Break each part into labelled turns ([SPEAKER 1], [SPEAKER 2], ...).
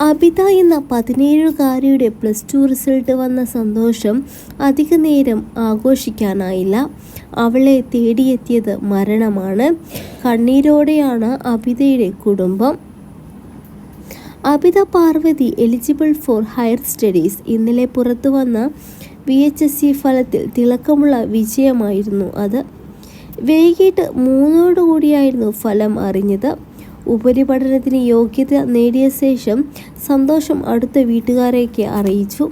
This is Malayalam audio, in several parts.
[SPEAKER 1] അബിത എന്ന പതിനേഴുകാരിയുടെ പ്ലസ് ടു റിസൾട്ട് വന്ന സന്തോഷം അധിക നേരം ആഘോഷിക്കാനായില്ല. അവളെ തേടിയെത്തിയത് മരണമാണ്. കണ്ണീരോടെയാണ് അബിതയുടെ കുടുംബം. Abitha Parvathi eligible for higher studies. ഇന്നലെ പുറത്തു വന്ന വി എച്ച് എസ് സി ഫലത്തിൽ തിളക്കമുള്ള വിജയമായിരുന്നു അത്. വൈകിട്ട് മൂന്നോടുകൂടിയായിരുന്നു ഫലം അറിഞ്ഞത്. ഉപരിപഠനത്തിന് യോഗ്യത നേടിയ ശേഷം സന്തോഷം അടുത്ത വീട്ടുകാരെയൊക്കെ അറിയിച്ചു.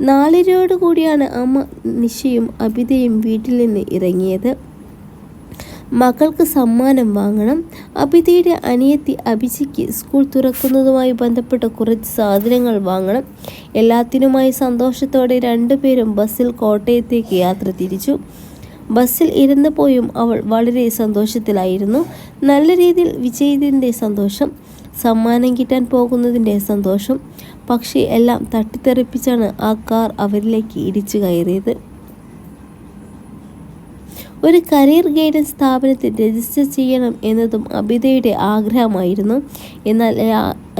[SPEAKER 1] നാലരയോട് കൂടിയാണ് അമ്മ നിശയും അബിതയും വീട്ടിൽ നിന്ന് ഇറങ്ങിയത്. മകൾക്ക് സമ്മാനം വാങ്ങണം. അബിതയുടെ അനിയത്തി അഭിജിക്ക് സ്കൂൾ തുറക്കുന്നതുമായി ബന്ധപ്പെട്ട കുറച്ച് സാധനങ്ങൾ വാങ്ങണം. എല്ലാത്തിനുമായി സന്തോഷത്തോടെ രണ്ടുപേരും ബസ്സിൽ കോട്ടയത്തേക്ക് യാത്ര തിരിച്ചു. ബസ്സിൽ ഇരുന്നപ്പോഴും അവൾ വളരെ സന്തോഷത്തിലായിരുന്നു. നല്ല രീതിയിൽ വിജയത്തിന്റെ സന്തോഷം സമ്മാനം കിട്ടാൻ പോകുന്നതിന്റെ സന്തോഷം. പക്ഷേ എല്ലാം തട്ടിത്തെറിപ്പിച്ചാണ് ആ കാർ അവരിലേക്ക് ഇടിച്ചു കയറിയത്. ഒരു കരിയർ ഗൈഡൻസ് സ്ഥാപനത്തിൽ രജിസ്റ്റർ ചെയ്യണം എന്നതും അബിതയുടെ ആഗ്രഹമായിരുന്നു. എന്നാൽ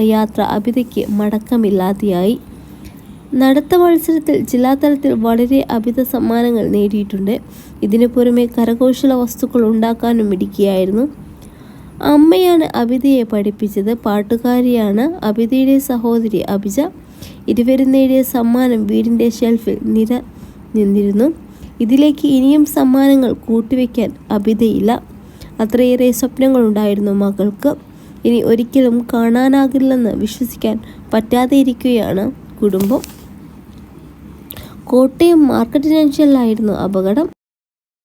[SPEAKER 1] യാത്ര അബിതയ്ക്ക് മടക്കമില്ലാതെയായി. നടത്ത മത്സരത്തിൽ ജില്ലാതലത്തിൽ വളരെ അഭിത സമ്മാനങ്ങൾ നേടിയിട്ടുണ്ട്. ഇതിനു പുറമെ കരകൗശല വസ്തുക്കൾ ഉണ്ടാക്കാനും ഇടിക്കുകയായിരുന്നു അമ്മയാണ് അബിതയെ പഠിപ്പിച്ചത്. പാട്ടുകാരിയാണ് അബിതയുടെ സഹോദരി അഭിജ. ഇരുവരും നേടിയ സമ്മാനം വീടിന്റെ ഷെൽഫിൽ നിര നിന്നിരുന്നു. ഇതിലേക്ക് ഇനിയും സമ്മാനങ്ങൾ കൂട്ടിവെക്കാൻ അബിതയില്ല അത്രയേറെ സ്വപ്നങ്ങളുണ്ടായിരുന്നു മകൾക്ക്. ഇനി ഒരിക്കലും കാണാനാകില്ലെന്ന് വിശ്വസിക്കാൻ പറ്റാതെ ഇരിക്കുകയാണ് കുടുംബം. കോട്ടയം മാർക്കറ്റ് ജംഗ്ഷനിലായിരുന്നു അപകടം.